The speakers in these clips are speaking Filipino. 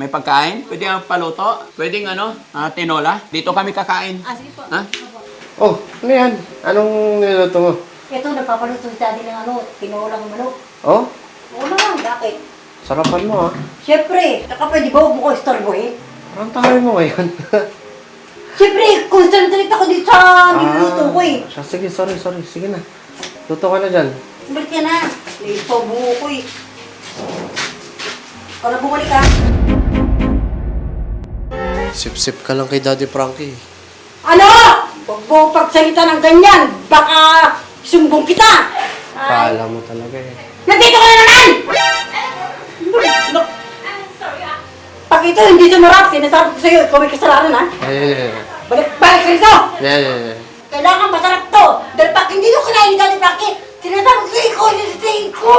May pagkain? Pwede ang paluto? Pwedeng ano? Ah, tinola? Dito kami kakain. Ah, sige po. Ha? Oh, ano yan? Anong niluto mo? Ito, nagpapaluto si daddy ng ano, tinulang manok. Oh, Oo naman, bakit? sarapan mo ah. Siyempre, saka pwede ba huwag mo ko istorbohin? Parang tayo mo ngayon. Siyempre, concentrate ako dito sa niluluto ko eh. siya, sige, sorry, sorry. Sige na. Luto ka na dyan. Balik ka na. Ito, bungo ko eh. Ikaw na bumalik ka. Sip-sip ka lang kay Daddy Frankie. Ano? Huwag mo pagsalita ng ganyan. Baka sumbong kita. Ay, Paala mo talaga eh. nandito ka na naman! Pag ito hindi sumarap, sinasabi ko sa'yo, ikaw may kasalanan ha? Eh, Balik, balik ka rito! eh, eh, eh. Kailangan masarap to! Dahil pag hindi nyo kinain ni Daddy Frankie, sinasabi ko sa'yo, ikaw yung ko!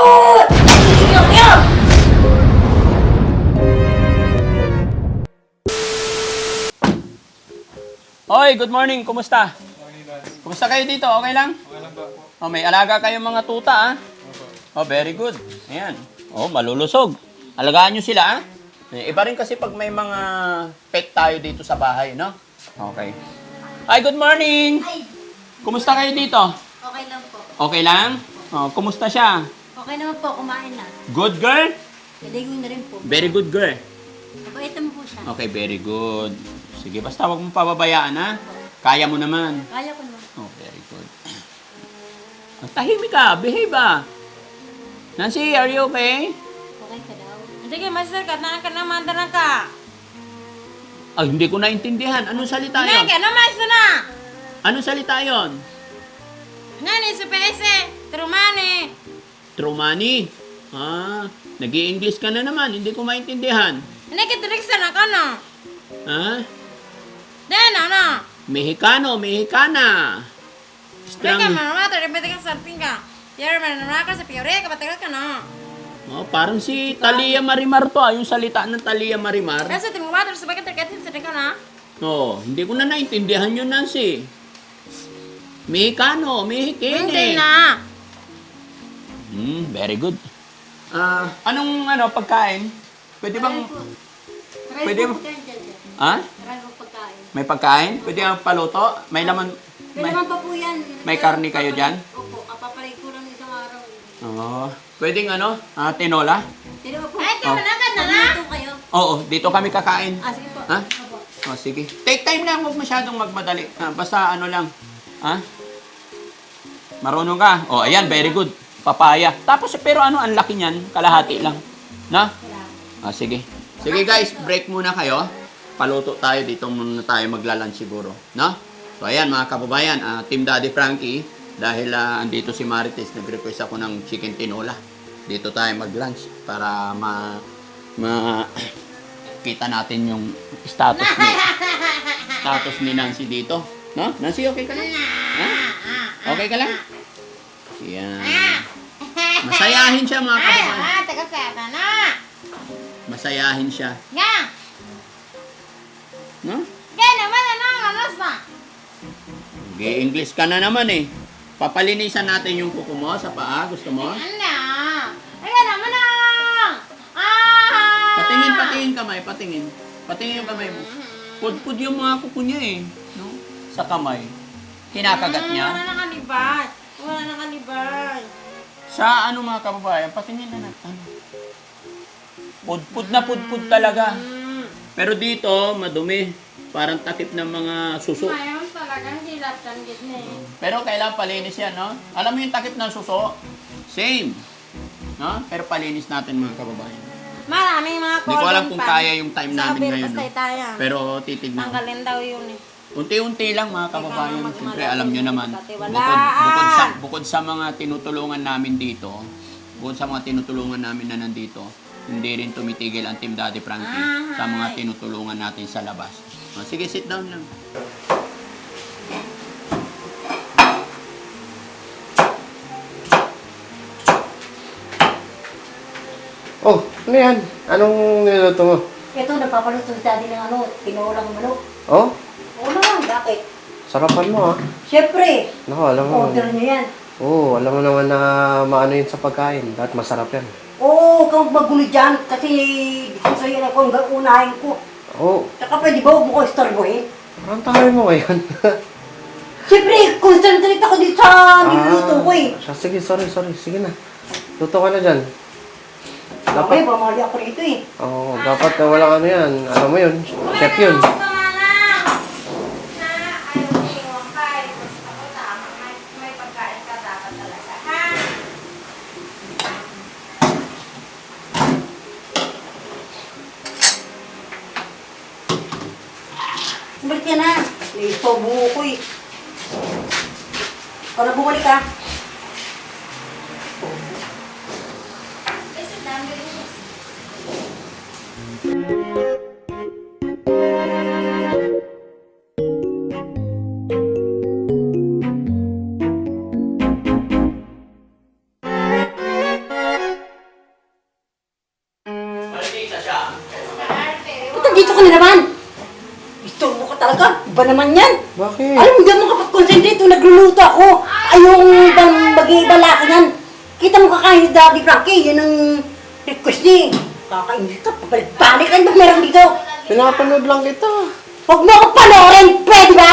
Hindi nyo kayo! Hoy, good morning. Kumusta? Kumusta kayo dito? Okay lang? Oh, may alaga kayong mga tuta, ah. Oh, very good. Ayan. Oh, malulusog. Alagaan nyo sila, ah. Eh, Iba rin kasi pag may mga pet tayo dito sa bahay, no? Okay. Hi, good morning. Ay, Kumusta kayo dito? okay lang po. Okay lang? Oh, kumusta siya? Okay naman po, kumain na. Good girl? Naligo na rin po. Very good girl. Mabait naman po siya. Okay, very good. Sige, basta huwag mong pababayaan, ha? Kaya mo naman. Kaya ko naman. Oh, very good. Ang tahimik ka. Behave ah. Nancy, are you okay? Okay ka daw. Ka, master ka, na ka na mandaran ka. Ah, hindi ko naintindihan. Anong salita yon? ka na, master na. Anong salita yon? Nga ni, sa PS, trumani. Trumani. Ah, nag english ka na naman. Hindi ko maintindihan. Hindi ka diriksa na ka na. Ha? Then, ano? Mexicano, Mexicana. Hindi ka, Strong. manamata, ribete ka sa pinga. Yara, manamata ka sa piore, kapatagal ka na. Oh, parang si Talia Marimar to, ah, yung salita ng Talia Marimar. Kasi tumuwater sa bakit terkatin sa ka na. Oh, hindi ko na naintindihan yun, Nancy. Mexicano, Mexicane. Hindi na. Hmm, very good. Ah, anong ano pagkain? Pwede bang Pwede mo- pagkain dyan, dyan. ha? Pagkain. May pagkain? Pwede ang paluto? May laman May may naman pa po yan. may karne kayo dyan? Opo, kapapalay ko lang isang araw. Oo. Pwedeng ano? Ah, tinola? Sino po? Ay, Oh. kamanagad na na. Magluto kayo. Oo, dito kami kakain. Ah, sige po. Ha? Opo. Oh, sige. Take time lang, huwag masyadong magmadali. Ah, basta ano lang. Ha? Marunong ka? Oh, ayan, very good. Papaya. Tapos, pero ano, ang laki niyan. Kalahati lang. Na? Ah, sige. Sige guys, break muna kayo. Paluto tayo dito muna tayo maglalan siguro, no? So ayan mga kababayan, ah, Team Daddy Frankie, dahil ah, andito si Marites, nag-request ako ng chicken tinola. Dito tayo mag-lunch para ma ma kita natin yung status ni status ni Nancy dito. No? Nancy, okay ka lang? Ha? Okay ka lang? Yan. Masayahin siya mga Ay, kababayan. ah, taga sa na. Masayahin siya. Nga. No? Kaya naman, ano, ano sa? English ka na naman eh. Papalinisan natin yung kuko mo sa paa. Gusto mo? Ano? Kaya naman, ah. Ah. Patingin, patingin kamay, patingin. Patingin yung kamay mo. Pudpud yung mga kuko niya eh. No? Sa kamay. Kinakagat Mm, niya. Wala na kanibay. Wala na kanibay. Sa ano mga kababayan, patingin na natin. Pudpud na pudpud talaga. Mm. Pero dito, madumi. Parang takip ng mga suso. Ngayon talagang hilatan gitna eh. Pero kailangan palinis yan, no? Alam mo yung takip ng suso? Same. No? Pero palinis natin mga kababayan. Maraming mga Hindi ko alam kung pa. kaya yung time namin Sabi, ngayon. No? tayo. Pero titignan. ko. Tanggalin daw yun eh. Unti-unti lang mga kababayan. Siyempre, alam nyo naman. Bukod, bukod, sa, bukod sa mga tinutulungan namin dito, bukod sa mga tinutulungan namin na nandito, hindi rin tumitigil ang Team Daddy Frankie Ah, sa mga hi. tinutulungan natin sa labas. O, sige, sit down lang. Oh, ano yan? Anong niluto mo? Ito, nagpapaluto si daddy ng ano, tinulang manok. Oh, Oo naman, bakit? sarapan mo ah. Siyempre, Naku, alam mo. order niyo yan. Oo, alam mo naman na maano yun sa pagkain. Dapat masarap yan. Oo, huwag kang magulo dyan. Kasi gusto sa'yo na kung unahin ko. Oh, Saka pwede ba huwag mo ko istorbohin? parang tayo mo ngayon. Siyempre, concentrate ako dito sa niluluto ko eh. siya, sige, sorry, sorry. Sige na. Luto ka na dyan. Dapat, Dapat, pamali ako rito eh. oo, dapat na walang ano yan. Ano mo yun? Chef yun. Naistorbo mo ko eh. Ikaw bumalik ka. Talaga. Iba naman yan. Bakit? Alam mo, hindi mo kapag-concentrate kung nagluluto ako. Ay, yung ibang mag-iibala ka yan. Kita mo kakain ni Daddy Frankie, yun ang request niya. eh. Kakain dito, pabalik-balik ka ba meron dito? Pinapanood lang kita. Huwag mo akong panoorin, pwede ba?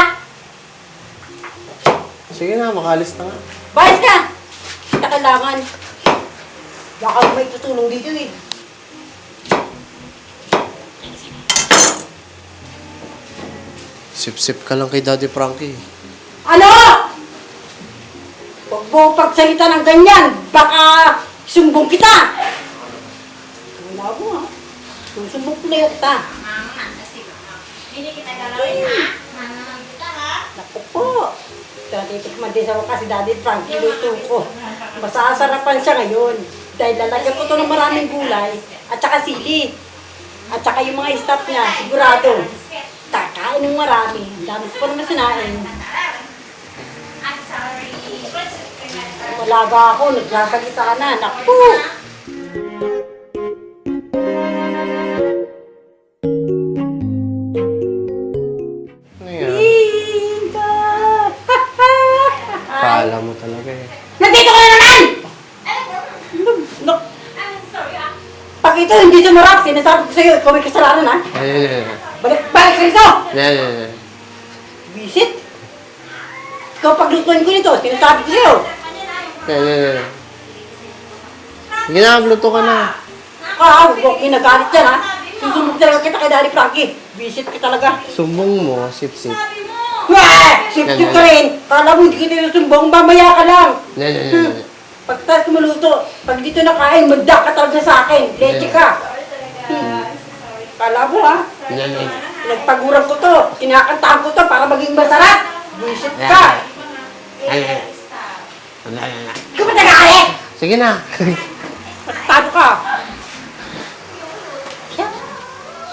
Sige na, makalis na nga. Bayas ka! Kita kailangan. Baka may tutulong dito eh. Sip-sip ka lang kay Daddy Frankie. Ano? Huwag mo pagsalita ng ganyan. Baka sumbong kita. Wala mo ha. Susumbong ko na yung kita. Hindi kita galawin, ha? Manaman kita, ha? Naku po. Dati tikman din sa wakas si Daddy Frankie luto ko. Masasarapan siya ngayon. Dahil lalagyan ko to ng maraming gulay at saka sili. At saka yung mga staff niya, sigurado. Kakain ng marami. Dami ko pa naman sinain. Malaga ako, nagsasalita na. Naku! Ano? Inga! Kala mo talaga eh. Nandito ka na naman! Nak- I'm sorry, ah. Pag ito hindi sumarap, sinasabi ko sa'yo, ikaw may kasalanan ha? Ay. Balik, balik ka rito! Ay, ay, ay. Visit? Ikaw paglutuin ko nito, sinasabi ko sa'yo. Ay, ay, ay, ay. Sige na, luto ka na. Ah, huwag mo kinagalit yan ha? Susumbog talaga kita kay Daddy Frankie. Visit ka talaga. Sumbong mo, sip-sip. Weh! Sip-sip ka rin! Kala mo hindi kita susumbong, mamaya ka lang. Ay, ay, ay, ay. Pagtas ko maluto, pag dito nakain, magda ka talaga sa akin. Leche ka. Hmm. Kala mo ha? Ay, ay, ay. Nagpaguran ko to. Kinakantahan ko to para maging masarap. Visit ka. Ay, ay, ay, ay. Ikaw ba? Sige na. Matado ka.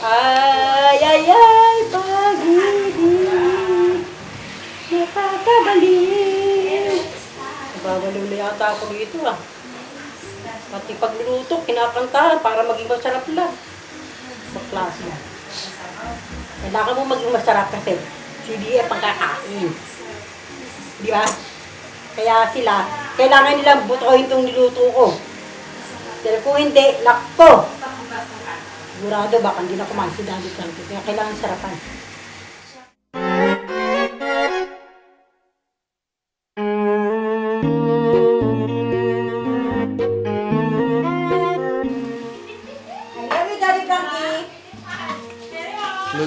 Ay, ay, ay, pag-ibig. Nakakabaliw. Babaliw na yata ako dito ah. Pati pagluluto, kinakantahan para maging masarap lang. Maklase. Kailangan mo maging masarap kasi CDF ang kakain. Di ba? Kaya sila, kailangan nilang butuhin itong niluto ko. Pero kung hindi, lakto. Sigurado baka hindi na kumain si Daddy Frankie. Kaya kailangan sarapan.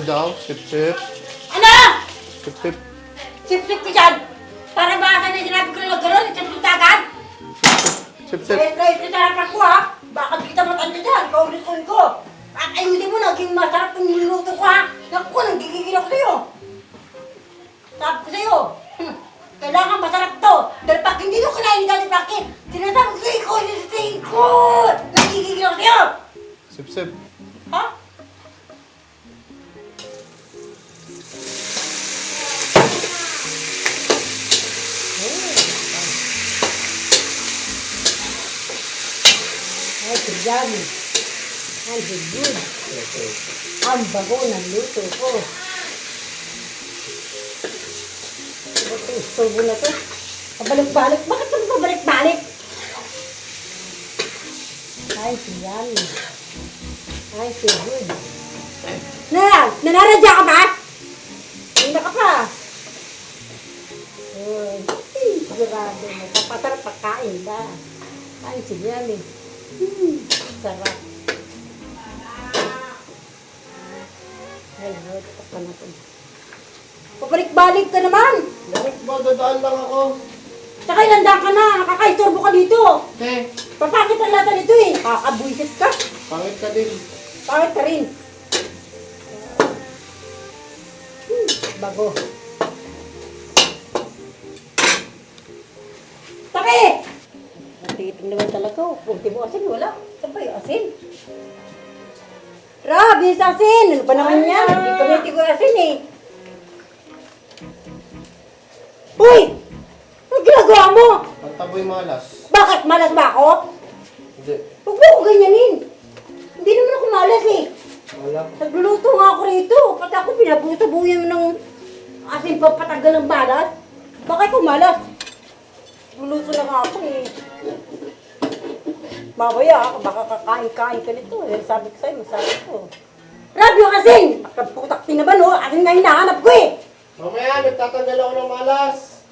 Daw? Sip-sip. Ano? Sip-sip. Sip-sip ko dyan. Para ba na sinabi ko na gano'n? Sip-sip agad. Sip-sip. Na ayos na sarapan ko ha. Baka di kita matanda dyan. Kaulit-ulit ko. At ayusin mo, naging masarap yung niluto ko ha. Naku, nanggigigil ako sa'yo. Sabi ko sa'yo, hmm, kailangan masarap to. Dahil pag hindi nyo kinain Daddy Frankie, sinasabi ko sa'yo, tingin ko. Nanggigigil ako sa'yo. Sip-sip. Biryani. Ay, good. Ang bago ng luto ko. Ito, istorbo na to. Pabalik-balik. Bakit naman pabalik-balik? Ay, siyan. Ay, so good. Na, nanaradya ka ba? Hindi ka pa. Uy, sigurado mo. Kapasarap pagkain ba? Ay, siyan eh. Hmm, sarap. Ay, good. Pa natin. Pabalik-balik ka naman. Bakit ba? Dadaan lang ako. Tsaka ilanda ka na. Nakakaistorbo ka dito. Eh, Papakit ang lata nito eh. Kakabuisit ka. pangit ka din. Pangit ka rin. Hmm, bago. Taki! Natiting naman talaga. oh. Punti mo asin, wala. Saan ba yung asin? Rob, yung asin! Ano ba naman yan? Hindi ko niti ko asin eh. Uy! Ano ginagawa mo? Pagtaboy malas. Bakit? Malas ba ako? Hindi. Huwag mo ako ganyanin. Hindi naman ako malas eh. Wala. Nagluluto nga ako rito. Pati ako pinabuto-buyan ng asin papatagal ng balat. Bakit ako malas? Nagluluto lang ako eh. Mamaya, baka kakain-kain ka nito. Eh, sabi ko sa'yo, masarap ko. Rab, yung asin! Pagkaputak tinaban, oh. Asin nga hinahanap ko eh. Mamaya, nagtatanggal ako ng malas.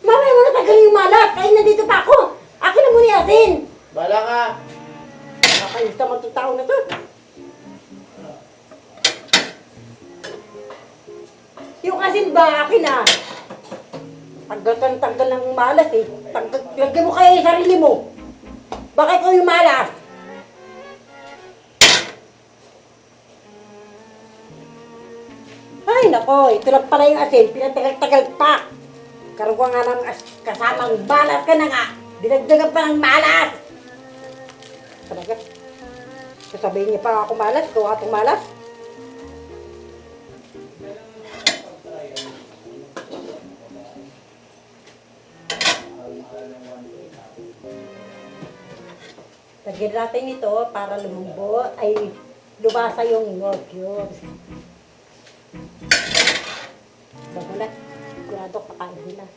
Mamaya mo natagal yung malas. Kaya nandito pa ako. Akin na muna yung asin. Bala ka. Nakakayos naman itong tao na to. Yung asin ba akin ah? Tanggal ka ng tanggal ng malas eh. Tanggal, lagyan mo kaya yung sarili mo. Bakit ko yung malas? Ay nako, ito pala yung asin. Pinatagal-tagal pa. Karoon ko nga ng as- kasamang malas ka na nga. Dinagdagan pa ng malas. Talaga. Sasabihin niya pa ako malas, gawa itong malas. Lagyan natin ito para lumumbo, ay lumasa yung no cubes. Bago na, sigurado kakain nila.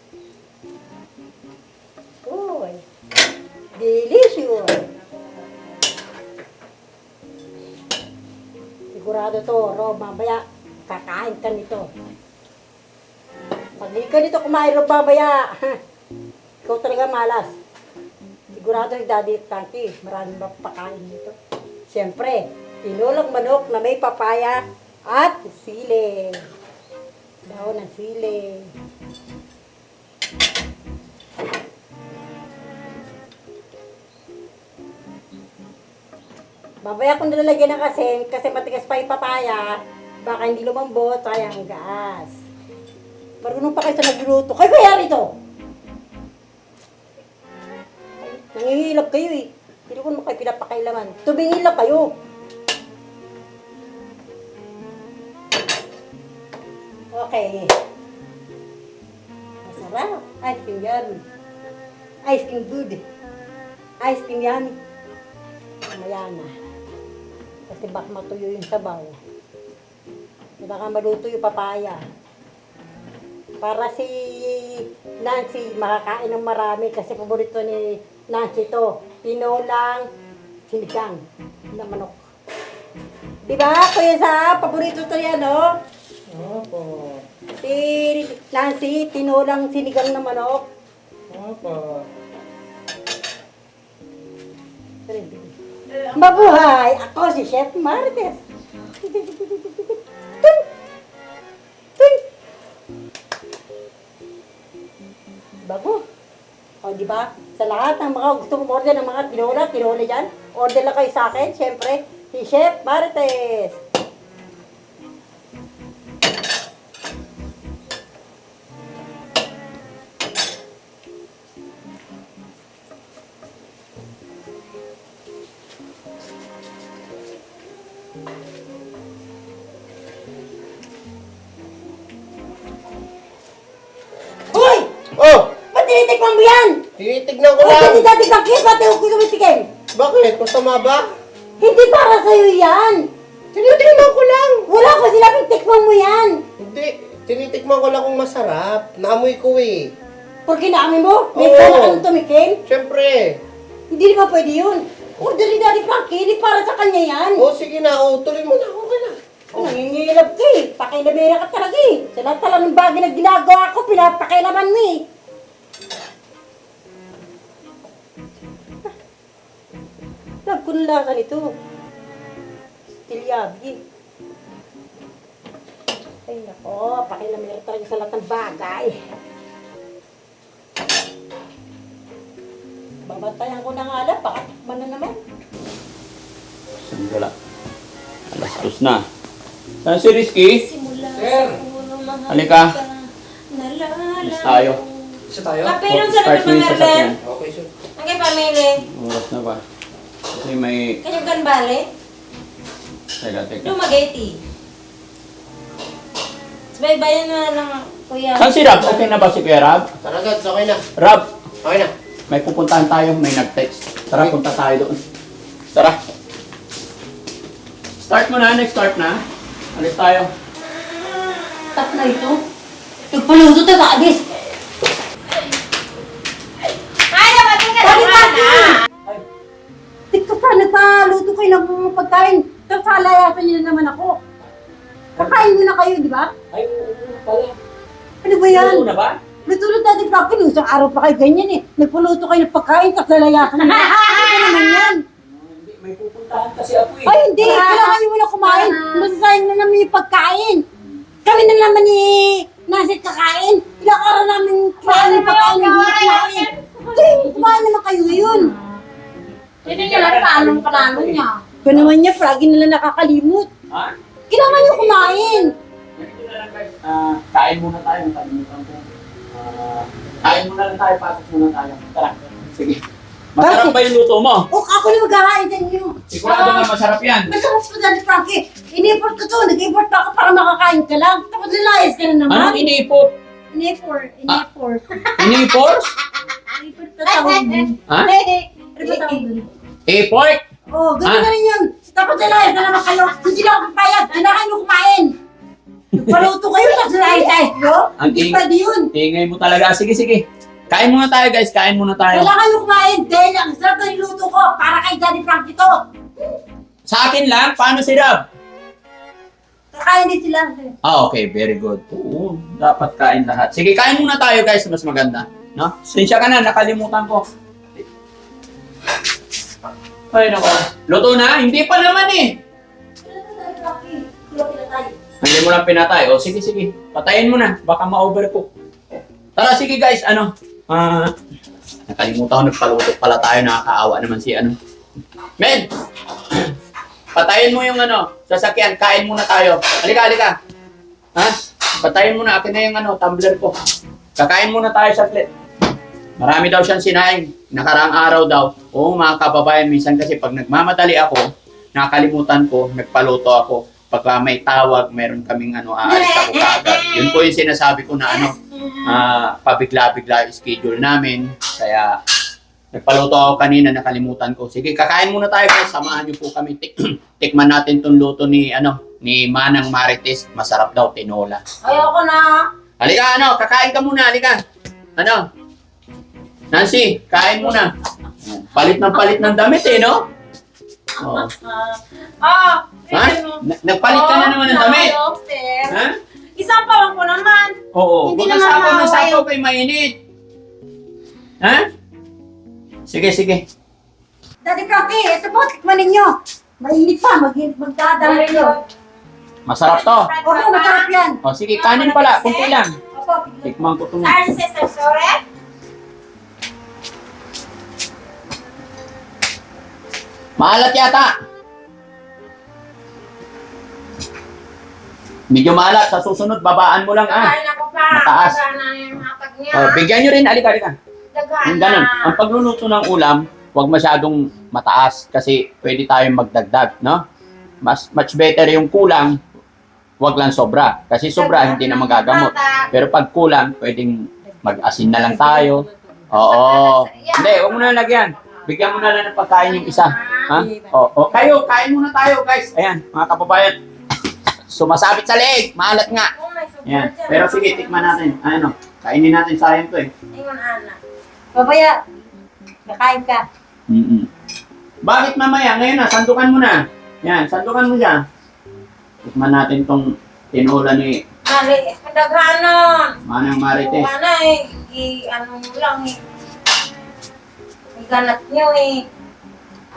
Uy, delicious! Sigurado to, Rob, mamaya kakain ka nito. Pag di ka nito kumain, Rob, mamaya, ikaw talaga malas. Sigurado ni Daddy Tanky, maraming mapakain nito. Siyempre, tinulang manok na may papaya at sili. Daon ng sili. Babaya kung nilalagyan ng asin kasi matigas pa yung papaya, baka hindi lumambot, sayang gas. Marunong pa kayo sa nagluluto. Kayo kaya rito? Nangihilap kayo eh. Hindi ko naman kayo pinapakailaman. Tumingilap kayo. Okay. Masarap. Ice cream yummy. Ice cream good. Ice cream yummy. Mamaya na. Kasi baka matuyo yung sabaw. Baka maluto yung papaya. Para si Nancy makakain ng marami kasi paborito ni Nancy to. Tinolang sinigang na manok. Di ba, Kuya sa paborito to yan, no? Opo. Si Nancy, tinolang sinigang na manok. Opo. Mabuhay! Ako si Chef Marites. Tun! Tun! Bago. O, di ba? Sa lahat ng mga gusto mong order ng mga tinola, tinola dyan, order lang kayo sa akin. Siyempre, si Chef Marites. Tinitikman mo yan? Tinitignan ko Huwag lang. ni Daddy Bakit, pati huwag ko tumitikim. Bakit? Masama ba? Hindi para sa'yo yan. Tinitignan ko lang. Wala ko sinabing tikman mo yan. Hindi. Tinitikman ko lang kung masarap. Naamoy ko eh. Porque namin mo, may Oo. kala ka tumikim. Siyempre. Hindi naman pwede yun. Order ni Daddy Frankie, hindi para sa kanya yan. O, sige na. O, tuloy mo na. Okay na. Oh. Nangingilab ka eh. Pakilamera ka talaga eh. Sa lahat talaga ng bagay na ginagawa ko, pinapakilaman mo eh. Love ko na lasa nito. Stilyabi. Ay nako, pakilamera talaga sa lahat ng bagay. Babantayan ko na nga lang, baka tikman na naman. Sandala. Alas dos na. Saan si Rizky? Simula Sir. sa ulo, mahal Halika. ka, nalala Alis tayo. Isa tayo? Kapiron sa Start mo yung sasakyan. Okay, pamili. Oras na ba? Kasi may... Kanyang ganbale. Teka, teka. Lumageti. Sabay-bayan na lang, kuya. Saan si Rab? Okay na ba si Kuya Rab? Tara, Gads. Okay na. Rab, Okay na. may pupuntahan tayo. May nag-text. Tara, punta tayo doon. Tara. Start mo na. Next start na. Alis tayo. Tap na ito. Nagpaluto tayo, Adis. Ng mga pagkain. Tapos halayasan niyo na naman ako. Kakain muna kayo, di ba? Ay, oo pala. Ano ba yan? na ba? Natulog dati Frankie, nung isang araw pa kayo ganyan eh. Nagpaluto kayo ng pagkain, tapos lalayasan niyo. Ano naman yan? Hindi, may pupuntahan kasi ako eh. Ay, hindi. Kailangan niyo muna kumain. Masasayang na namin yung pagkain. Kami na naman ni Nasit kakain. Ilang araw namin kinain yung pagkain. Na kumain. Hindi, kumain ang panalo niya. Ikaw naman niya, lagi nila nakakalimot. Ha? Kailangan niyo kumain. Ganito na lang guys. Ah, kain muna tayo. Nakalimutan ko. Ah, kain muna lang tayo. Pasok muna tayo. Tara. Sige. Masarap Bakit? ba yung luto mo? O, ako na magkakain sa inyo. Sigurado nga masarap yan. Masarap pa dati, Frankie. In-import ko to. Nag-import pa ako para makakain ka lang. Tapos nilayas ka na naman. Anong iniipot? In-import. In-import. Iniiport? In-import pa tawag mo. Ha? Ano ba tawag dun? Import? Oh, ganun Ah. na rin yun. Tapos nilayas na naman kayo. Hindi na ako papayag. Kailangan nyo kumain. Paluto kayo tapos nilayas nyo. Ang Hindi ing- pwede yun. Tingay mo talaga. Sige, sige. Kain muna tayo guys. Kain muna tayo. Kailangan nyo kumain. Dahil ang sarap na niluto ko. Para kay Daddy Frankie to. Sa akin lang? Paano si Rob? Kakain din sila. Ah, okay. Very good. Oo, dapat kain lahat. Sige, kain muna tayo guys. Mas maganda. No? Sensya ka na. Nakalimutan ko. Ay, nako. Luto na? Hindi pa naman eh. Hindi mo lang pinatay. O, sige, sige. Patayin mo na. Baka ma-overcook. Tara, sige guys. Ano? Ah, nakalimutan ko. Nagpaluto pala tayo. Nakakaawa naman si ano. Men! Patayin mo yung ano, sasakyan. Kain muna tayo. Halika, halika. Ha? Patayin mo na. Akin na yung ano, tumbler ko. Kakain muna tayo saglit. Marami daw siyang sinaing. Nakaraang araw daw. Oo, mga kababayan, minsan kasi pag nagmamadali ako, nakakalimutan ko, nagpaluto ako. Pag may tawag, meron kaming ano, aalis ako kaagad. Yun po yung sinasabi ko na ano, ah, pabigla-bigla yung schedule namin. Kaya, nagpaluto ako kanina, nakalimutan ko. Sige, kakain muna tayo guys. Samahan niyo po kami. Tik tikman natin tong luto ni, ano, ni Manang Marites. Masarap daw, tinola. Ayoko na. Halika, ano, kakain ka muna, halika. Ano? Nancy, kain muna. Palit ng palit ng damit eh, no? Oo. Ah! Ha? Na- nagpalit ka na naman ng damit. Ha? Isang pa lang po naman. Oo. Hindi Huwag naman kang sapaw ng mawawala sapaw kay mainit. Ha? Sige, sige. Daddy Frankie, ito po, tikman ninyo. Mainit pa, mag magdadala nyo. Masarap to. Opo, masarap yan. O, sige, kanin pala. Kunti lang. Opo, Tikman ko ito. Saan si Maalat yata. Medyo maalat. Sa susunod, babaan mo lang ah. Kain ako pa. Mataas. Dagaan na yung hatag niya. O, bigyan nyo rin. Halika, halika. Dagaan Yung ganun. Ang pagluluto ng ulam, huwag masyadong mataas kasi pwede tayong magdagdag, no? Mas much better yung kulang, huwag lang sobra. Kasi sobra hindi na magagamot. Pero pag kulang, pwedeng mag-asin na lang tayo. Oo. Hindi, huwag mo na lagyan. Bigyan mo na lang ng pagkain yung isa. Ha? Oo. Kayo, kain muna tayo, guys. Ayan, mga kababayan. Sumasabit sa leeg. Maalat nga. Oh, Ayan. Pero sige, tikman natin. Ano? Kainin natin sayang to eh. Ingon, anak. Babaya, kakain ka. Mm-mm. Bakit mamaya? Ngayon na, sandukan mo na. Yan, sandukan mo siya. Tikman natin tong tinola ni Mali, kadaghanon. Manang Marites. Mana eh, i ano lang eh. Iganat nyo eh.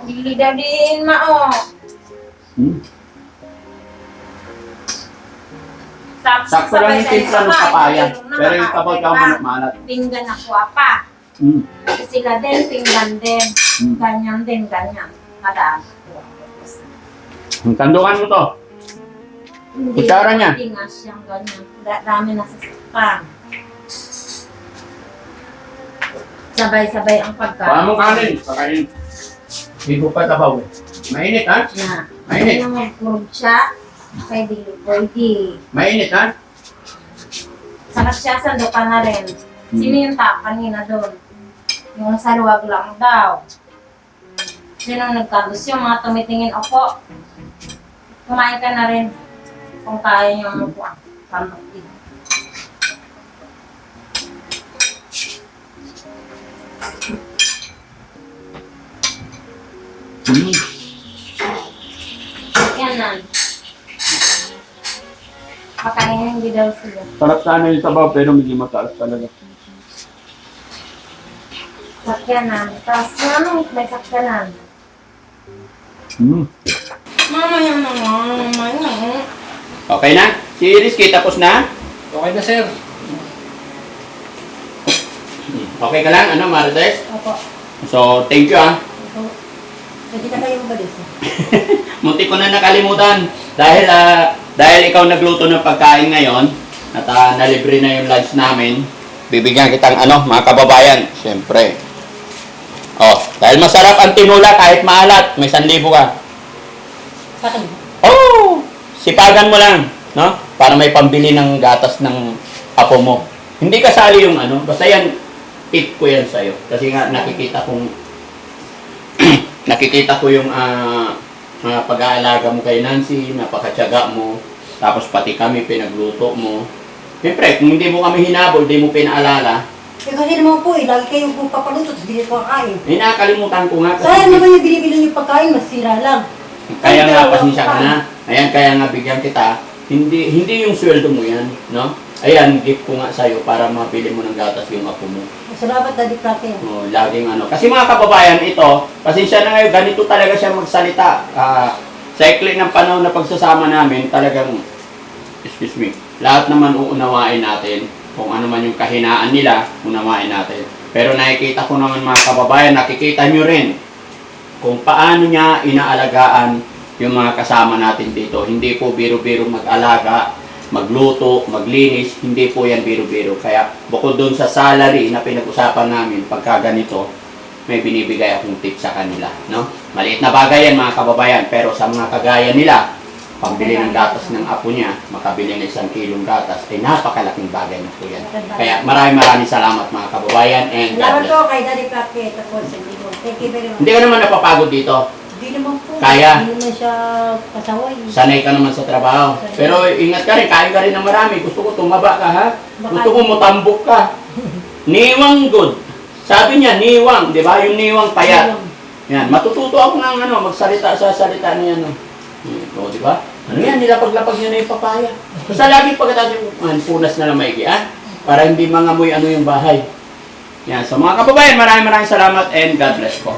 Dili dadiin mao. Hmm? Sap- Sakto lang yung timpla ng papaya. Pero yung kapag ka malat. Pinggan ako apa. Hmm. Sila din, pinggan din. Hmm. Ganyan din, ganyan. Madaan. Sandukan mo to. Hindi Kutsara niya. Tingas siyang ganyan. Da- Dami na sasakpan. Sabay-sabay ang pagkain. Mo kanin. Pakain. Hindi ko pa tabaw eh. Mainit ha? Na. Mainit. Kaya mag-prove siya. Kay Dili Pwede. Mainit ha? Saka siya sandukan na rin. Sino yung tap kanina doon? Yung sa luwag lang daw. Sino nagkabos yung mga tumitingin opo? Kumain ka na rin. Kung kaya niyo mo po. Pamukti. Hmm. Yan na. Makainin hindi daw sila. Sarap sana yung sabaw pero medyo mataas talaga. Sakyanan. Tapos ano, may sakyanan. Hmm. Mama yan na nga. Mama yan. Okay na? Si Rizky tapos na? Okay na, sir. Okay ka lang? Ano, Marites? Opo. So, thank you ah. Opo. Pwede na kayo mabalis. Munti ko na nakalimutan. Dahil ah, dahil ikaw nagluto ng pagkain ngayon at ah, nalibre na yung lunch namin, bibigyan kitang ano, mga kababayan, syempre. Oh, dahil masarap ang tinula kahit maalat, may 1,000 ka. Sa akin. Oh, sipagan mo lang, no? Para may pambili ng gatas ng apo mo. Hindi kasali yung ano, basta yan, tip ko yan sa'yo. Kasi nga nakikita kong, nakikita ko yung ah, mga pag-aalaga mo kay Nancy, napakatyaga mo, tapos pati kami pinagluto mo. Siyempre, kung hindi mo kami hinabol, hindi mo pinaalala, Eh kasi naman po eh, lagi kayo po papaluto, hindi ko kakain. eh nakakalimutan ko nga. Sayang naman yung binibili niyo pagkain, masira lang. Kaya Ay, nga, pasensya ka na. Ayan, kaya nga bigyan kita. Hindi hindi yung sweldo mo yan, no? Ayan, gift ko nga sa'yo para mabili mo ng gatas yung apo mo. Salamat, Daddy Praten. Oh, laging ano. Kasi mga kababayan, ito, pasensya na ngayon, ganito talaga siya magsalita. Ah, sa ikli ng panahon na pagsasama namin, talagang, excuse me, lahat naman uunawain natin. Kung ano man yung kahinaan nila, unawain natin. Pero nakikita ko naman mga kababayan, nakikita nyo rin kung paano niya inaalagaan yung mga kasama natin dito. Hindi po biro-biro mag-alaga, magluto, maglinis, hindi po yan biro-biro. Kaya bukod doon sa salary na pinag-usapan namin pagka ganito, may binibigay akong tip sa kanila. No? Maliit na bagay yan mga kababayan, pero sa mga kagaya nila, pambili ng gatas ng apo niya, makabili ng isang kilong gatas, ay napakalaking bagay na po yan. Kaya maraming maraming salamat mga kababayan and God bless. po kay Daddy Praten. Tapos, hindi mo. Thank you very much. Hindi ka naman napapagod dito. Kaya. Hindi naman siya kasaway. Sanay ka naman sa trabaho. Pero ingat ka rin, kain ka rin ng marami. Gusto ko tumaba ka ha. Gusto ko mutambok ka. Niwang good. Sabi niya, niwang, di ba? Yung niwang payat. Yan, matututo ako ng ano, magsalita sa salita niya, no. Hmm, O, di ba? Ano yan, nilapaglapag niya na yung papaya. Basta lagi pagkatapos man, punas na lang maigi, ha? Para hindi mangamoy ano yung bahay. Yan, so mga kababayan, maraming maraming salamat and God bless po.